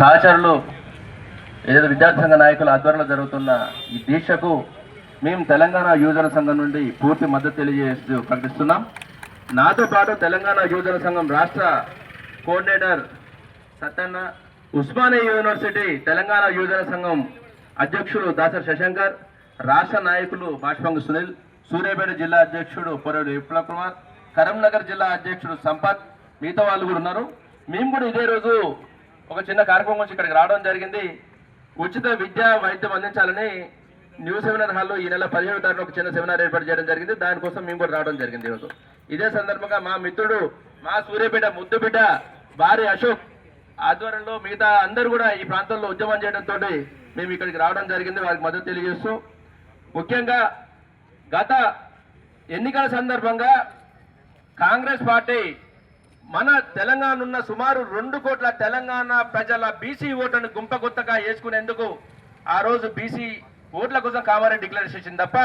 సహచరులు ఏదైతే విద్యార్థి సంఘ నాయకుల ఆధ్వర్యంలో జరుగుతున్న ఈ దీక్షకు మేము తెలంగాణ యువజన సంఘం నుండి పూర్తి మద్దతు తెలియజేస్తూ ప్రకటిస్తున్నాం. నాతో పాటు తెలంగాణ యువజన సంఘం రాష్ట్ర కోఆర్డినేటర్ సత్తన్న ఉస్మానియా యూనివర్సిటీ తెలంగాణ యువజన సంఘం అధ్యక్షుడు దాసర్ శశంకర్ రాష్ట్ర నాయకులు బాష్పంగు సునీల్ సూర్యాపేట జిల్లా అధ్యక్షుడు పొరడు విప్లవ్ కుమార్ కరీంనగర్ జిల్లా అధ్యక్షుడు సంపత్ మిగతా వాళ్ళు కూడా ఉన్నారు. మేము కూడా ఇదే రోజు ఒక చిన్న కార్యక్రమం వచ్చి ఇక్కడికి రావడం జరిగింది. ఉచిత విద్యా వైద్యం అందించాలని న్యూ సెమినార్ హాల్లో ఈ నెల పదిహేడు తారీఖు ఒక చిన్న సెమినార్ ఏర్పాటు చేయడం జరిగింది. దానికోసం మేము కూడా రావడం జరిగింది ఈరోజు. ఇదే సందర్భంగా మా మిత్రుడు మా సూర్యపేట ముద్దుబిడ్డ భార్య అశోక్ ఆధ్వర్యంలో మిగతా అందరూ కూడా ఈ ప్రాంతంలో ఉద్యమం చేయడంతో మేము ఇక్కడికి రావడం జరిగింది. వారికి మద్దతు తెలియజేస్తూ ముఖ్యంగా గత ఎన్నికల సందర్భంగా కాంగ్రెస్ పార్టీ మన తెలంగాణ ఉన్న సుమారు రెండు కోట్ల తెలంగాణ ప్రజల బీసీ ఓట్లను గుంపగుత్తగా వేసుకునేందుకు ఆ రోజు బీసీ ఓట్ల కోసం కావాలని డిక్లరేషన్ చేసింది తప్ప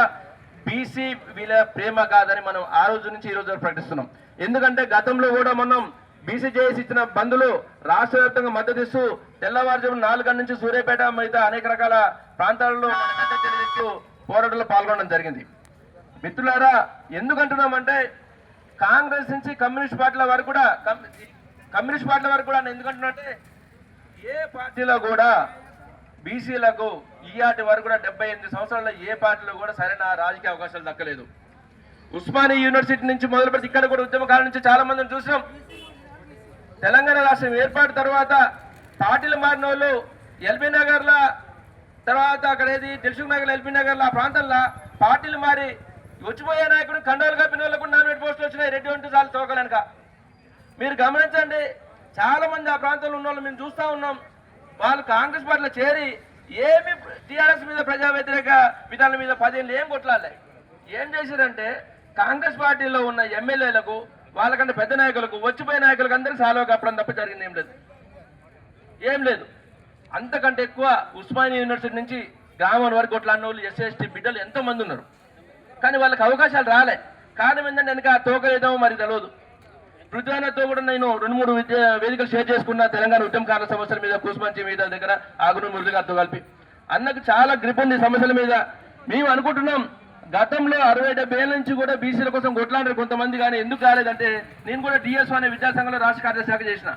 బీసీ వీళ్ళ ప్రేమ కాదని మనం ఆ రోజు నుంచి ఈ రోజు ప్రకటిస్తున్నాం. ఎందుకంటే గతంలో కూడా మనం బీసీ జేఏసీ ఇచ్చిన బంధులు రాష్ట్ర వ్యాప్తంగా మద్దతు ఇస్తూ తెల్లవారుజాము నాలుగు గంటల నుంచి సూర్యాపేట మిగతా అనేక రకాల ప్రాంతాలలో పోరాటంలో పాల్గొనడం జరిగింది. మిత్రులారా ఎందుకంటున్నామంటే కాంగ్రెస్ నుంచి కమ్యూనిస్ట్ పార్టీల వరకు కూడా కమ్యూనిస్ట్ పార్టీల వరకు కూడా నేను ఏ పార్టీలో కూడా బీసీలకు ఈయాటి వరకు కూడా డెబ్బై ఎనిమిది సంవత్సరాల్లో ఏ పార్టీలో కూడా సరైన రాజకీయ అవకాశాలు దక్కలేదు. ఉస్మానియా యూనివర్సిటీ నుంచి మొదలు పెడితే ఇక్కడ కూడా ఉద్యమకాల నుంచి చాలా మందిని చూసినాం. తెలంగాణ రాష్ట్రం ఏర్పాటు తర్వాత పార్టీలు మారిన వాళ్ళు ఎల్బీ నగర్ల తర్వాత అక్కడ ఏది దిల్సుఖ్ నగర్ ఎల్బీ నగర్ల ఆ ప్రాంతంలో పార్టీలు మారి వచ్చిపోయే నాయకుడు కండోలు కప్పిన వాళ్ళకు నామినేట్ పోస్టులు వచ్చినాయి. రెడ్డి ఉంటూ చాలు తోకలనుక మీరు గమనించండి చాలా మంది ఆ ప్రాంతంలో ఉన్న వాళ్ళు మేము చూస్తూ ఉన్నాం. వాళ్ళు కాంగ్రెస్ పార్టీలో చేరి ఏమి టీఆర్ఎస్ మీద ప్రజా వ్యతిరేక విధానం మీద పదేళ్ళు ఏం కొట్లాలి ఏం చేశారంటే కాంగ్రెస్ పార్టీలో ఉన్న ఎమ్మెల్యేలకు వాళ్ళకంటే పెద్ద నాయకులకు వచ్చిపోయే నాయకులకు అందరికీ సాలో కప్పడం తప్ప జరిగింది ఏం లేదు. ఏం లేదు. అంతకంటే ఎక్కువ ఉస్మానియా యూనివర్సిటీ నుంచి గ్రామం వరకు కొట్లాడిన వాళ్ళు ఎస్సీ ఎస్టీ బిడ్డలు ఎంతోమంది ఉన్నారు. కానీ వాళ్ళకి అవకాశాలు రాలే. కారణం ఏంటంటే వెనక ఆ తోక మరి తెలియదు పృథ్వీనాథ్తో కూడా నేను రెండు మూడు విద్య వేదికలు షేర్ చేసుకున్న తెలంగాణ ఉద్యమకాల సమస్యల మీద కుసుమంచి మీద దగ్గర ఆగును మురళి గారితో కలిపి. అన్నకు చాలా గ్రిప్ ఉంది సమస్యల మీద. మేము అనుకుంటున్నాం గతంలో అరవై డెబ్బై ఏళ్ళ నుంచి కూడా బీసీల కోసం కొట్లాడారు కొంతమంది కానీ ఎందుకు కాలేదంటే నేను కూడా డిఎస్ అనే విద్యాసంఘంలో రాష్ట్ర కార్యశాఖ చేసిన.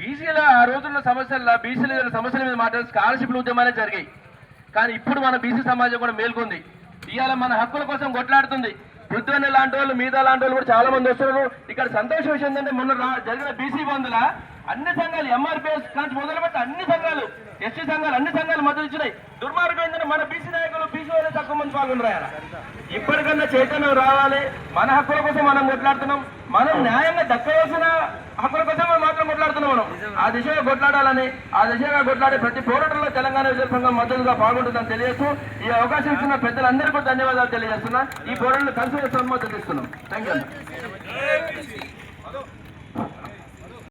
బీసీల ఆ రోజున్న సమస్యల బీసీల సమస్యల మీద మాట్లాడే స్కాలర్షిప్ల ఉద్యమాలే జరిగాయి. కానీ ఇప్పుడు మన బీసీ సమాజం కూడా మేల్కొంది. ఇవాళ మన హక్కుల కోసం కొట్లాడుతుంది. పృథ్వన్న లాంటి వాళ్ళు మీద లాంటి వాళ్ళు కూడా చాలా మంది వస్తున్నారు. ఇక్కడ సంతోషం విషయం ఏంటంటే మొన్న రా- జరిగిన బీసీ బంధుల అన్ని సంఘాలు ఎంఆర్పిఎస్ కానీ మొదలుపెట్టి అన్ని సంఘాలు ఎస్సీ సంఘాలు అన్ని సంఘాలు మద్దతు ఇచ్చినాయి. దుర్మార్గం ఏంటంటే మన బీసీ నాయకులు బీసీ వాళ్ళు తక్కువ మంది పాల్గొన్నారు ఇప్పటికన్నా చైతన్యం రావాలి. మన హక్కుల కోసం మనం కొట్లాడుతున్నాం. మనం న్యాయంగా దక్కవలసిన హక్కుల కోసం కొట్లాడుతున్నాం మనం. ఆ దిశగా కొట్లాడాలని ఆ దిశగా కొట్లాడే ప్రతి పోరాటంలో తెలంగాణ విద్యా సంఘం మద్దతుగా పాల్గొంటుందని తెలియజేస్తూ ఈ అవకాశం ఇచ్చిన పెద్దలందరికీ ధన్యవాదాలు తెలియజేస్తున్నా. ఈ పోరాటంలో కలిసి మద్దతు ఇస్తున్నాం థ్యాంక్ యూ